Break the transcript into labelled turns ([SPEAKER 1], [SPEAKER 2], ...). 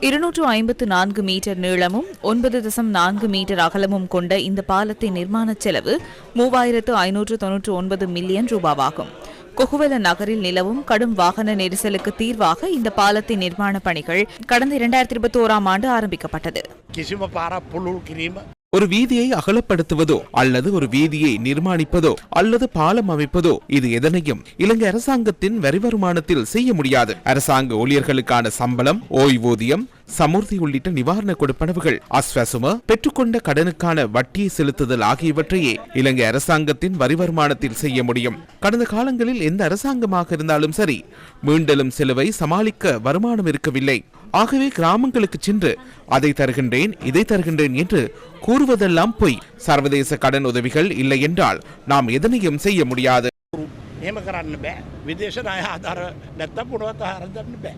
[SPEAKER 1] இருநூற்று ஐம்பத்து நான்கு மீட்டர் நீளமும் ஒன்பது தசம் நான்கு மீட்டர் அகலமும் கொண்ட இந்த பாலத்தின் நிர்மாண செலவு மூவாயிரத்து ஐநூற்று தொன்னூற்று ஒன்பது மில்லியன் ரூபாவாகும். கொகுவல நகரில் நிலவும் கடும் வாகன நெரிசலுக்கு தீர்வாக இந்த பாலத்தின் நிர்மாண பணிகள் கடந்த இரண்டாயிரத்தி இருபத்தி ஓராம் ஆண்டு ஆரம்பிக்கப்பட்டது.
[SPEAKER 2] ஒரு வீதியை அகலப்படுத்துவதோ அல்லது ஒரு வீதியை நிர்மாணிப்பதோ அல்லது பாலம் அமைப்பதோ இது எதனையும் இலங்கை அரசாங்கத்தின் வரி வருமானத்தில் செய்ய முடியாது. அரசாங்க ஊழியர்களுக்கான சம்பளம் ஓய்வூதியம் சமூர்த்தி உள்ளிட்ட நிவாரண கொடுப்பனவுகள் அஸ்வசும பெற்றுக்கொண்ட கடனுக்கான வட்டியை செலுத்துதல் ஆகியவற்றையே இலங்கை அரசாங்கத்தின் வரி வருமானத்தில் செய்ய முடியும். கடந்த காலங்களில் எந்த அரசாங்கமாக இருந்தாலும் சரி மீண்டலும் செலவை சமாளிக்க வருமானம் இருக்கவில்லை. ஆகவே கிராமங்களுக்கு சென்று அதை தருகின்றேன் இதை தருகின்றேன் என்று கூறுவதெல்லாம் பொய் சர்வதேச கடன் உதவிகள் இல்லை என்றால் நாம் எதனையும் செய்ய முடியாது
[SPEAKER 3] එහෙම කරන්න බෑ විදේශ අය ආධර නැත්ත පුරුවත හරදන්න බෑ.